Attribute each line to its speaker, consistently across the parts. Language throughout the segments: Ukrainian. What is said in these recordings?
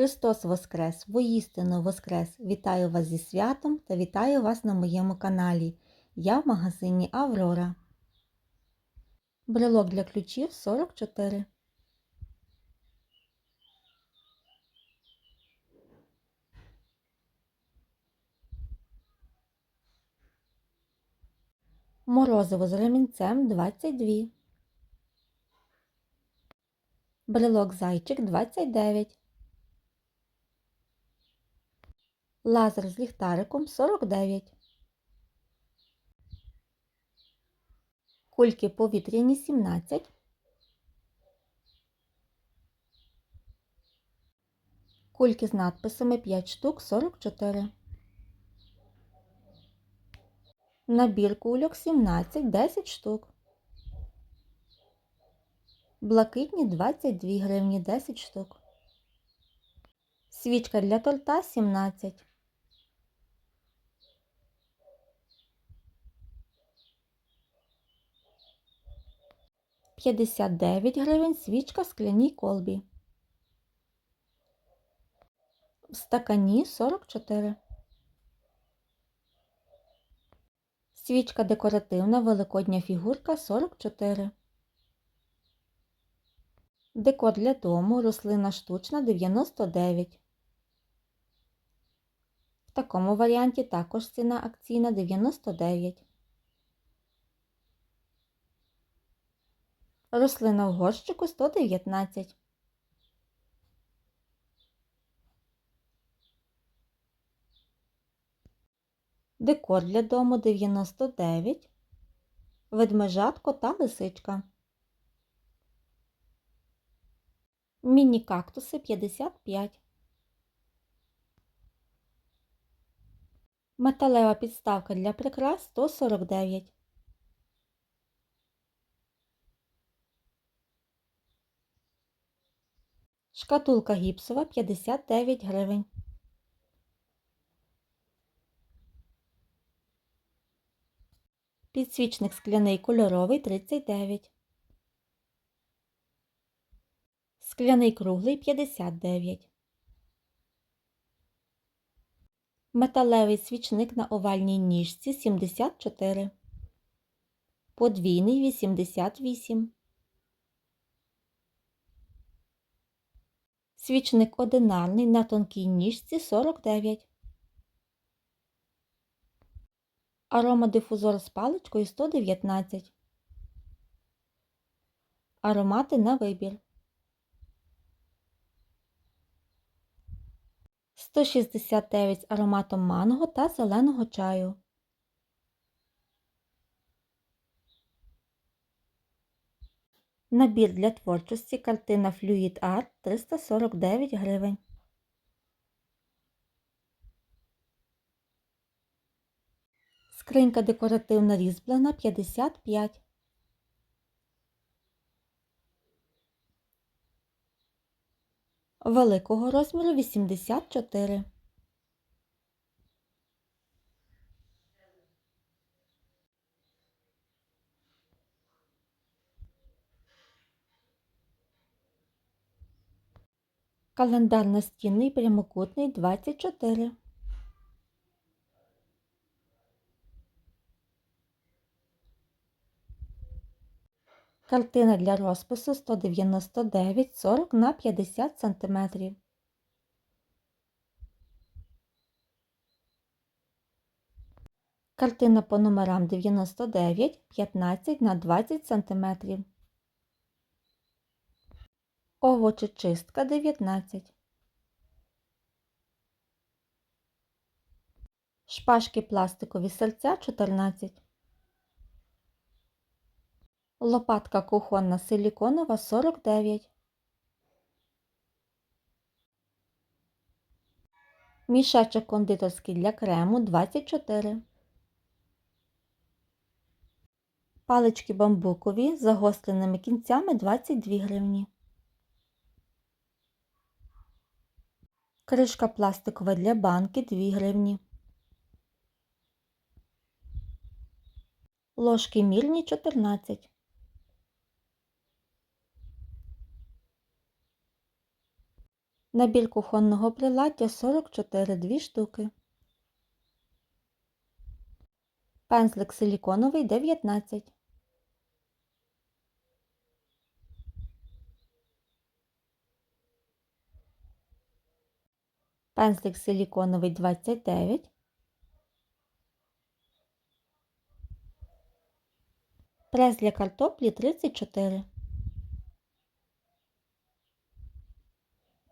Speaker 1: Христос Воскрес! Воістину Воскрес! Вітаю вас зі святом та вітаю вас на моєму каналі. Я в магазині Аврора. Брелок для ключів 44. Морозиво з ремінцем 22. Брелок зайчик 29. Лазер з ліхтариком 49. Кульки повітряні 17. Кульки з надписами 5 штук 44. Набір кульок 17 10 штук. Блакитні 22 гривні 10 штук. Свічка для торта 17. П'ятдесят дев'ять гривень свічка в скляній колбі. В стакані 44. Свічка декоративна великодня фігурка 44. Декор для дому рослина штучна 99. В такому варіанті також ціна акційна 99. Рослина в горщику 119. Декор для дому 99. Ведмежатко та лисичка. Міні-кактуси 55. Металева підставка для прикрас 149. Шкатулка гіпсова 59 гривень. Підсвічник скляний кольоровий 39. Скляний круглий 59. Металевий свічник на овальній ніжці 74. Подвійний 88. Свічник одинарний на тонкій ніжці 49. Аромадифузор з паличкою 119. Аромати на вибір. 169 з ароматом манго та зеленого чаю. Набір для творчості картина Fluid Art 349 гривень. Скринька декоративна різьблена 55. Великого розміру 84. Календар настінний прямокутний 24. Картина для розпису 199 40 на 50 см. Картина по номерам 99 15 на 20 см. Овочечистка 19. Шпажки пластикові серця 14. Лопатка кухонна силіконова 49. Мішечок кондитерський для крему 24. Палички бамбукові з загостреними кінцями 22 гривні. Кришка пластикова для банки 2 гривні. Ложки мірні 14. Набір кухонного приладдя 44 2 штуки. Пензлик силіконовий 19. Пензлик силіконовий 29. Прес для картоплі 34.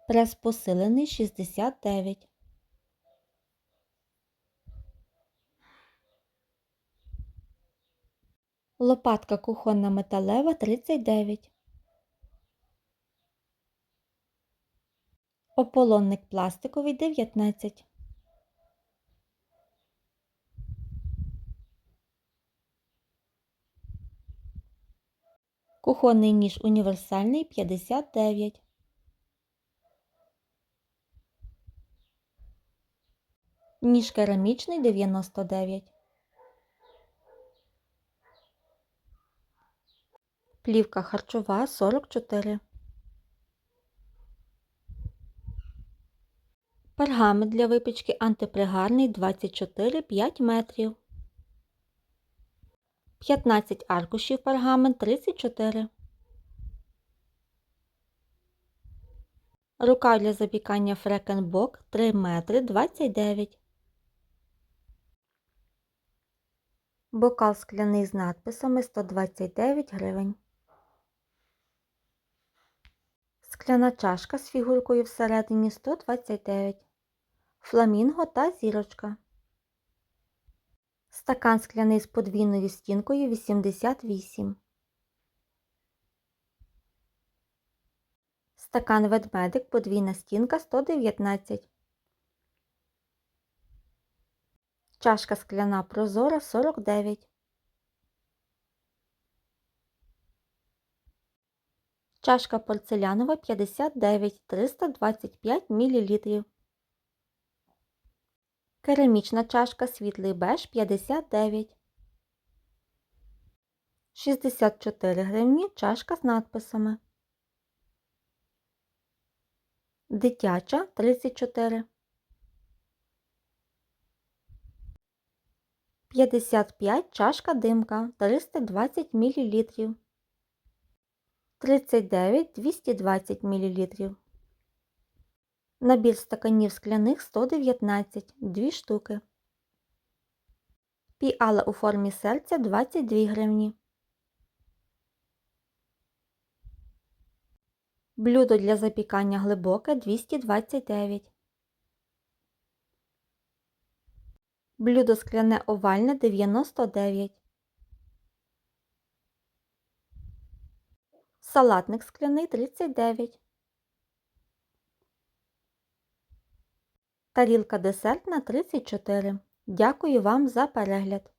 Speaker 1: Прес посилений 69. Лопатка кухонна металева 39. Ополонник пластиковий 19. Кухонний ніж універсальний 59. Ніж керамічний 99. Плівка харчова 44. Пергамент для випічки антипригарний 24 5 метрів. 15 аркушів пергамент 34. Рука для запікання фрекенбок 3 метри 29. Бокал скляний з надписами 129 гривень. Скляна чашка з фігуркою всередині 129. Фламінго та зірочка. Стакан скляний з подвійною стінкою 88. Стакан ведмедик подвійна стінка 119. Чашка скляна прозора 49. Чашка порцелянова 59 325 мл. Керамічна чашка світлий беж 59. 64 гривні чашка з надписами. Дитяча 34. 55 чашка димка 320 мл. 39 220 мл. Набір стаканів скляних 119 2 штуки. Піала у формі серця 22 гривні. Блюдо для запікання глибоке 229. Блюдо скляне овальне 99. Салатник скляний 39. Тарілка десертна 34. Дякую вам за перегляд.